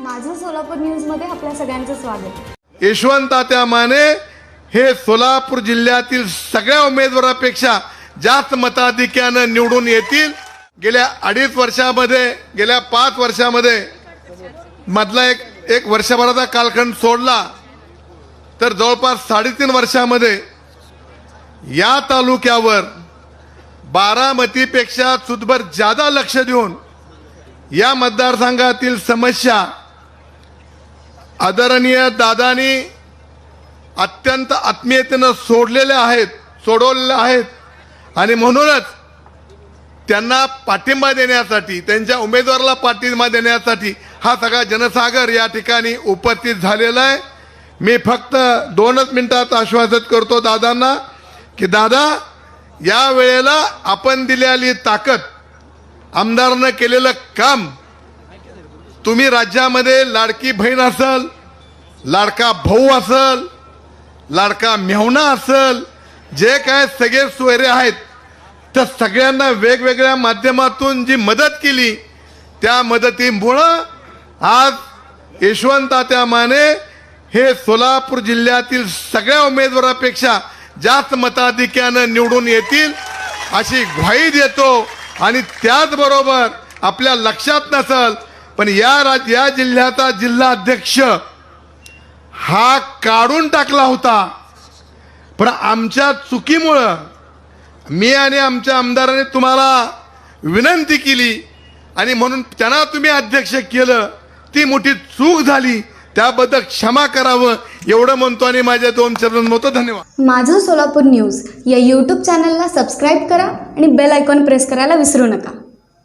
माझं सोलापूर न्यूजमध्ये आपल्या सगळ्यांचं स्वागत. यशवंत त्या माने हे सोलापूर जिल्ह्यातील सगळ्या उमेदवारापेक्षा जास्त मताधिक्यानं निवडून येतील. गेल्या अडीच वर्षामध्ये गेल्या पाच वर्षामध्ये मधला एक एक वर्षभराचा कालखंड सोडला. तर जवळपास साडेतीन वर्षामध्ये या तालुक्यावर बारामतीपेक्षा सुदभर जादा लक्ष देऊन या मतदारसंघातील समस्या आदरणीय दादानी अत्यंत आत्मीयतेनं सोडलेल्या आहेत सोडवलेल्या आहेत. आणि म्हणूनच त्यांना पाठिंबा देण्यासाठी त्यांच्या उमेदवाराला पाठिंबा देण्यासाठी हा सगळा जनसागर या ठिकाणी उपस्थित झालेला आहे. मी फक्त दोनच मिनिटात आश्वासित करतो दादांना की दादा या वेळेला आपण दिलेली ताकद आमदारनं केलेलं काम तुम्ही राज्यामध्ये लाडकी बहीण असल लाडका भाऊ असल लाडका मेहुणा असल जे काय सगळे सोयरे आहेत त्या सगळ्यांना वेगवेगळ्या माध्यमातून जी मदत केली त्या मदतीमुळं आज यशवंत त्या माने हे सोलापूर जिल्ह्यातील सगळ्या उमेदवारापेक्षा जास्त मताधिक्यानं निवडून येतील अशी ग्वाही देतो. आणि त्याचबरोबर आपल्या लक्षात नसल पण या राज या जिल्ह्याचा जिल्हा अध्यक्ष हा काढून टाकला होता. पण आमच्या चुकीमुळं मी आणि आमच्या आमदाराने तुम्हाला विनंती केली आणि म्हणून त्यांना तुम्ही अध्यक्ष केलं. ती मोठी चूक झाली. त्याबद्दल क्षमा करावं एवढं म्हणतो आणि माझ्या दोन चरण म्हणतो धन्यवाद. माझं सोलापूर न्यूज या यूट्यूब चॅनलला सबस्क्राईब करा आणि बेल आयकॉन प्रेस करायला विसरू नका.